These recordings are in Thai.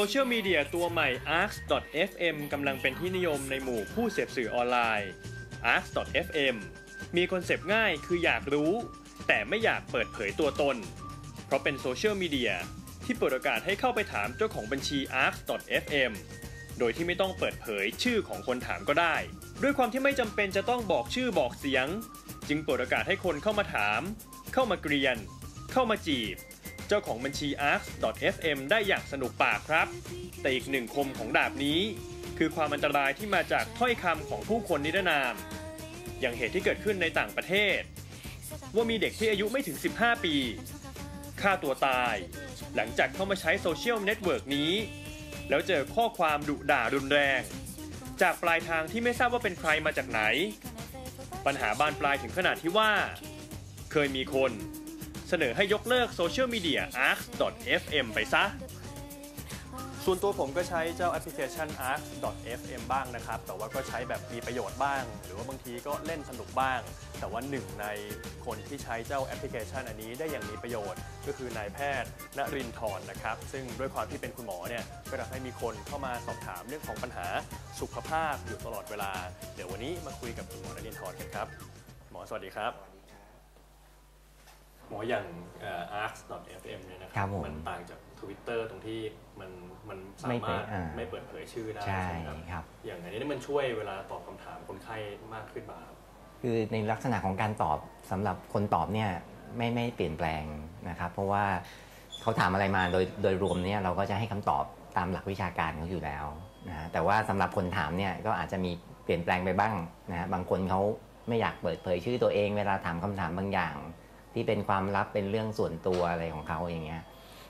โซเชียลมีเดียตัวใหม่ arcs.fm กำลังเป็นที่นิยมในหมู่ผู้เสพสื่อออนไลน์ arcs.fm มีคอนเซปต์ง่ายคืออยากรู้ แต่ไม่อยากเปิดเผยตัวตน เพราะเป็นโซเชียลมีเดียที่เปิดโอกาสให้เข้าไปถามเจ้าของบัญชี arcs.fm โดยที่ไม่ต้องเปิดเผยชื่อของคนถามก็ได้ ด้วยความที่ไม่จำเป็นจะต้องบอกชื่อบอกเสียง จึงเปิดโอกาสให้คนเข้ามาถาม เข้ามาเกรียน เข้ามาจีบ เจ้าของบัญชี arcs.fm ได้อย่างสนุกปากครับ แต่อีกหนึ่งคมของดาบนี้ คือความอันตรายที่มาจากถ้อยคำของผู้คนนิรนาม อย่างเหตุที่เกิดขึ้นในต่างประเทศ ว่ามีเด็กที่อายุไม่ถึง 15 ปีฆ่าตัวตาย หลังจากเข้ามาใช้โซเชียลเน็ตเวิร์กนี้ แล้วเจอข้อความดุด่ารุนแรง จากปลายทางที่ไม่ทราบว่าเป็นใครมาจากไหน ปัญหาบานปลายถึงขนาดที่ว่า เคยมีคน เสนอให้ยกเลิกโซเชียลมีเดีย arcs.fm ไปซะ ส่วนตัวผมก็ใช้เจ้าแอปพลิเคชัน arcs.fm บ้างนะครับ แต่ว่าก็ใช้แบบมีประโยชน์บ้าง หรือว่าบางทีก็เล่นสนุกบ้าง แต่ว่าหนึ่งในคนที่ใช้เจ้าแอปพลิเคชันอันนี้ได้อย่างมีประโยชน์ ก็คือนายแพทย์ณรินทร์นะครับ ซึ่งด้วยความที่เป็นคุณหมอเนี่ย ก็ทำให้มีคนเข้ามาสอบถามเรื่องของปัญหาสุขภาพอยู่ตลอดเวลา เดี๋ยววันนี้มาคุยกับคุณหมอณรินทร์กันครับ หมอสวัสดีครับ หมออย่างเอ่อ arcs.fm เนี่ยนะคครัรับผมมันต่างจาก Twitter ตรงที่มันมันสาไม่มาเปิรดถอ่าไม่เปิดเผยชื่อได้ใช่ใช่ไหมครับครับ อย่างอันนี้มันช่วยเวลาตอบคำถามคนไข้มากขึ้นมาครับคือในลักษณะของการตอบสำหรับคนตอบเนี่ยไม่ไม่เปลี่ยนแปลงนะครับเพราะว่าเขาถามอะไรมาโดยโดยรวมเนี่ยเราก็จะให้คำตอบตามหลักวิชาการเขาอยู่แล้วนะฮะแต่ว่าสำหรับคนถามเนี่ยก็อาจจะมีเปลี่ยนแปลงไปบ้างนะฮะบางคนเขาไม่อยากเปิดเผยชื่อตัวเอง เวลาถามคำถามบางอย่าง ที่เป็นความลับเป็นเรื่องส่วนตัวอะไรของเขาอย่างเงี้ย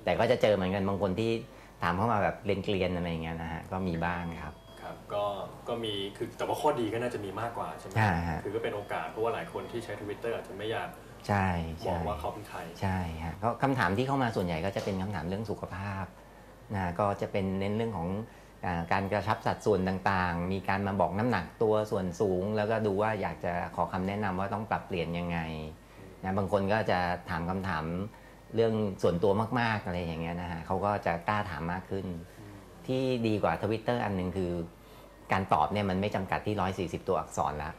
แต่ก็จะเจอเหมือนกันบางคนที่ถามเข้ามาแบบเกลียนๆอะไรอย่างเงี้ยนะฮะก็มีบ้างครับครับก็ก็มีคือแต่ว่าข้อดีก็น่าจะมีมากกว่าใช่ไหมใช่ฮะคือก็เป็นโอกาสเพราะว่าหลายคนที่ใช้ Twitter อาจจะไม่อยากใช่บอใช่กว่าเขาเป็นใครใช่ฮะก็คำถามที่เข้ามาส่วนใหญ่ก็จะเป็นคำถามเรื่องสุขภาพนะก็จะเป็นเน้นเรื่องของอ่าการกระชับสัดส่วนต่างๆ มีการมาบอกน้ำหนักตัวส่วนสูง แล้วก็ดูว่าอยากจะขอคำแนะนำว่าต้องปรับเปลี่ยนยังไง นะบางคนก็จะถามคำถามเรื่องส่วนตัวมาก ๆ อะไรอย่างเงี้ยนะฮะเขาก็จะกล้าถามมากขึ้น ที่ดีกว่าทวิตเตอร์อันหนึ่งคือ การตอบเนี่ยมันไม่จำกัดที่ 140 ตัวอักษรละ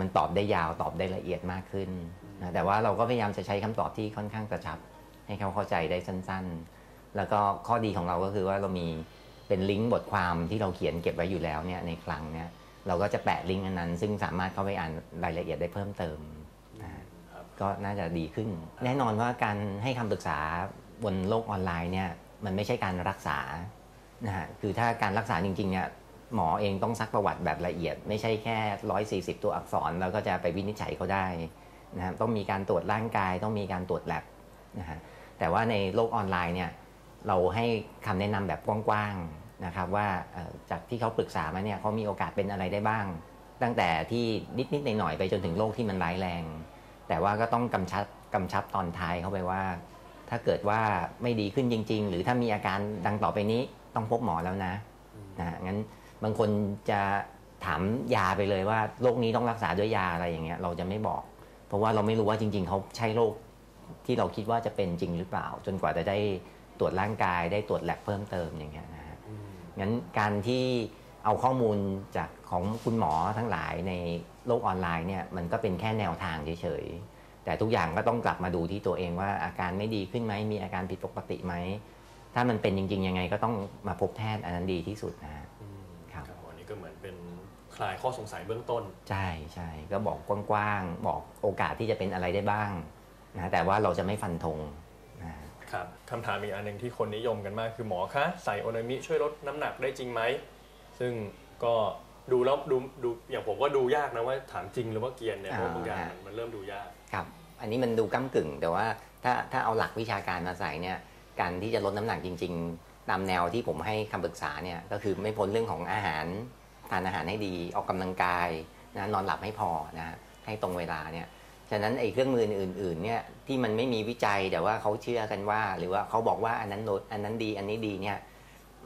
มันตอบได้ยาวตอบได้ละเอียดมากขึ้นนะแต่ว่าเราก็พยายามจะใช้คำตอบที่ค่อนข้างกระชับ ให้เขาเข้าใจได้สั้น ๆ แล้วก็ข้อดีของเราก็คือว่าเรามีเป็นลิงก์บทความที่เราเขียนเก็บไว้อยู่แล้วเนี่ยในคลังเนี่ยเราก็จะแปะลิงก์อันนั้น ซึ่งสามารถเข้าไปอ่านรายละเอียดได้เพิ่มเติมนะฮะครับ ก็น่าจะดีขึ้น แน่นอนว่าการให้คำปรึกษาบนโลกออนไลน์เนี่ยมันไม่ใช่การรักษานะฮะคือถ้าการรักษาจริงๆเนี่ยหมอเองต้องซักประวัติแบบละเอียด ไม่ใช่แค่ 140 ตัวอักษร แล้วก็จะไปวินิจฉัยเขาได้นะฮะต้องมีการตรวจร่างกายต้องมีการตรวจแลบนะฮะแต่ว่าในโลกออนไลน์เนี่ยเราให้คำแนะนำแบบกว้างๆนะครับว่าจากที่เขาปรึกษามาเนี่ยเขามีโอกาสเป็นอะไรได้บ้าง ตั้งแต่ที่นิดๆหน่อยๆไปจนถึงโรคที่มันร้ายแรง แต่ว่าก็ต้องกำชับกำชับตอนท้ายเข้าไปว่า ถ้าเกิดว่าไม่ดีขึ้นจริง ๆ หรือถ้ามีอาการดังต่อไปนี้ต้องพบหมอแล้วนะนะฮะงั้นบางคนจะถามยาไปเลยว่าโรคนี้ต้องรักษาด้วยยาอะไรอย่างเงี้ยเราจะไม่บอก เพราะว่าเราไม่รู้ว่าจริง ๆเขาใช่โรคที่เราคิดว่าจะเป็นจริงหรือเปล่า จนกว่าจะได้ตรวจร่างกายได้ตรวจแลบเพิ่มเติมอย่างเงี้ยนะฮะงั้นการที่เอาข้อมูลจากของคุณหมอทั้งหลายใน โลกออนไลน์เนี่ยมันก็เป็นแค่แนวทางเฉยๆ แต่ทุกอย่างก็ต้องกลับมาดูที่ตัวเองว่าอาการไม่ดีขึ้นไหมมีอาการผิดปกติไหม ถ้ามันเป็นจริง ๆ ยังไงก็ต้องมาพบแพทย์อันนั้นดีที่สุดนะฮะอืมครับครับอันนี้ก็เหมือนเป็นคลายข้อสงสัยเบื้องต้น ใช่ใช่ก็บอกกว้างๆ บอกโอกาสที่จะเป็นอะไรได้บ้างนะแต่ว่าเราจะไม่ฟันธงนะครับคำถามอีกอันหนึ่งที่คนนิยมกันมากคือหมอคะใส่โอนามิช่วยลดน้ำหนักได้จริงไหม ซึ่งก็ ดูแล้วดูดูอย่างผมก็ดูยากนะว่าถามจริงหรือว่าเกรียนเนี่ยเพราะว่าบางอย่างมันมันเริ่มดูยากครับ อันนี้มันดูก้ากึ่ง แต่ว่าถ้าถ้าเอาหลักวิชาการมาใส่เนี่ยการที่จะลดน้ำหนักจริง ๆ ตามแนวที่ผมให้คำปรึกษาเนี่ยก็คือไม่พ้นเรื่องของอาหารทานอาหารให้ดีออกกำลังกายนะนอนหลับให้พอนะให้ตรงเวลาเนี่ยฉะนั้นไอ้เครื่องมืออื่นๆเนี่ยที่มันไม่มีวิจัยแต่ว่าเขาเชื่อกันว่า หรือว่าเขาบอกว่าอันนั้นลดอันนั้นดีอันนี้ดีเนี่ย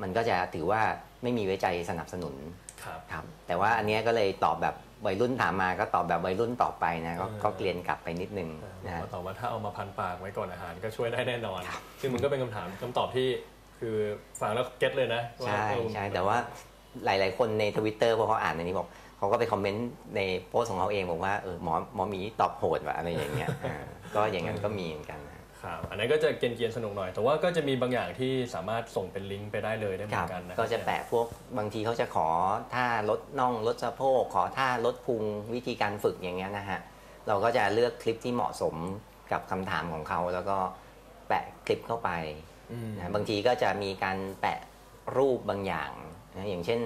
มันก็จะถือว่าไม่มีวิจัยสนับสนุน ครับครับแต่ว่าอันเนี้ยก็เลยตอบแบบวัยรุ่นถามมาก็ตอบแบบวัยรุ่นตอบไปนะก็เออก็เกลียนกลับไปนิดนึงบอกนะฮะว่าต่อว่าถ้าเอามาพันปากไว้ก่อนอาหารก็ช่วยได้แน่นอน ซึ่งมันก็เป็นคำถามคำตอบที่คือฟังแล้วเก็ตเลยนะว่าใช่เออใช่แต่ว่าหลาย ๆ คนในทวิตเตอร์พอเขาอ่านอันนี้บอกเขาก็ไปคอมเมนต์ในโพสต์ของเขาเองบอกว่าเออหมอหมอหมีตอบโหดว่ะอะไรอย่างเงี้ยอ่าก็อย่างนั้นก็มีเหมือนกันนะ ครับอันนั้นก็จะเกรียนๆสนุกหน่อย แต่ว่าก็จะมีบางอย่างที่สามารถส่งเป็นลิงก์ไปได้เลยได้เหคมืรัอบนกันนะก็จะแปะพวกบางทีเขาจะขอท่าลดน่องลดสะโพกขอท่าลดพุงวิธีการฝึกอย่างเงี้ยนะฮะเราก็จะเลือกคลิปที่เหมาะสมกับคำถามของเขา แล้วก็แปะคลิปเข้าไปอืมนะบางทีก็จะมีการแปะรูปบางอย่างนะอย่างเช่น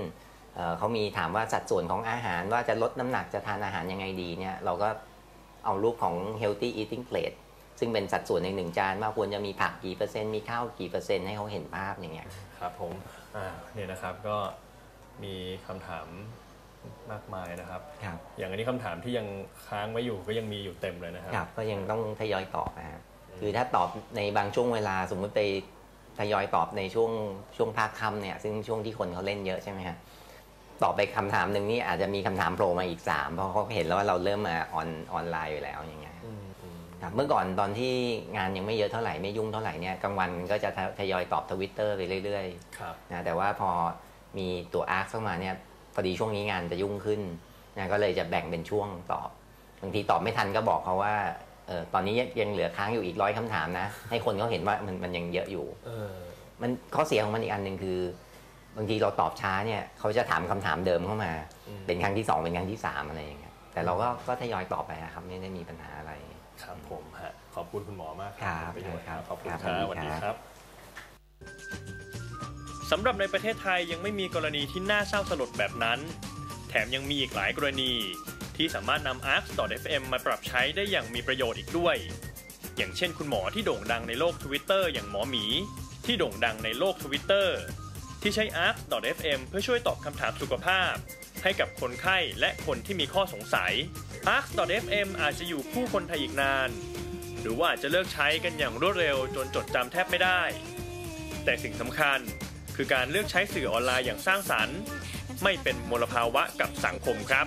เอ่อเขามีถามว่าสัดส่วนของอาหารว่าจะลดน้ำหนักจะทานอาหารยังไงดีเนี่ยเราก็เอารูปของ healthy eating plate ซึ่งเป็นสัดส่วนในหนึ่งจานว่าควรจะมีผักกี่เปอร์เซ็นต์มีข้าวกี่เปอร์เซ็นต์ให้เขาเห็นภาพอย่างเงี้ยครับผมอ่าเนี่ยนะครับก็มีคำถามมากมายนะครับครับ อย่างอันนี้คำถามที่ยังค้างไว้อยู่ก็ยังมีอยู่เต็มเลยนะครับครับ ก็ยังต้องทยอยตอบนะฮะคือถ้าตอบในบางช่วงเวลาสมมุติไปทยอยตอบในช่วงช่วงภาคค่ำเนี่ย ซึ่งช่วงที่คนเขาเล่นเยอะใช่ไหมฮะตอบไปคำถามหนึ่งนี่อาจจะมีคำถามโผล่มาอีกสามเพราะเขาเห็นแล้วว่าเราเริ่มมาออนออนไลน์อยู่แล้วอย่างเงี้ยอืมอืมครับ เมื่อก่อนตอนที่งานยังไม่เยอะเท่าไหร่ไม่ยุ่งเท่าไหร่เนี่ยกลางวันก็จะทยอยตอบทวิตเตอร์ไปเรื่อยครับๆนะแต่ว่าพอมีตัวอาร์คเข้ามาเนี่ยพอดีช่วงนี้งานจะยุ่งขึ้นนะก็เลยจะแบ่งเป็นช่วงตอบบางทีตอบไม่ทันก็บอกเขาว่าเออตอนนี้ยังเหลือค้างอยู่อีกร้อยคำถามนะ ให้คนเขาเห็นว่ามันมันยังเยอะอยู่เออมันข้อเสียของมันอีกอันหนึ่งคือ บางทีเราตอบช้าเนี่ยเขาจะถามคำถามเดิมเข้ามาอืมเป็นครั้งที่สองเป็นครั้งที่สามอะไรอย่างเงี้ยแต่เราก็ก็ทยอยตอบไปนะครับไม่ได้มีปัญหาอะไร ครับผมฮะขอบคุณคุณหมอมากครับเป็นประโยชน์ครับขอบคุณครับครับสสวัวัสสดีดีครับครับสำหรับในประเทศไทยยังไม่มีกรณีที่น่าเศร้าสลดแบบนั้น แถมยังมีอีกหลายกรณี ที่สามารถนำ arc.fm มาปรับใช้ได้อย่างมีประโยชน์อีกด้วย อย่างเช่นคุณหมอที่โด่งดังในโลก Twitter อย่างหมอหมี ที่โด่งดังในโลก Twitter ที่ใช้ arc.fm เพื่อช่วยตอบคำถามสุขภาพ ให้กับคนไข้และคนที่มีข้อสงสัย arc.fm อาจจะอยู่คู่คนไทยอีกนาน หรือว่าอาจจะเลิกใช้กันอย่างรวดเร็วจนจดจำแทบไม่ได้ แต่สิ่งสำคัญคือการเลือกใช้สื่อออนไลน์อย่างสร้างสรรค์ ไม่เป็นมลภาวะกับสังคมครับ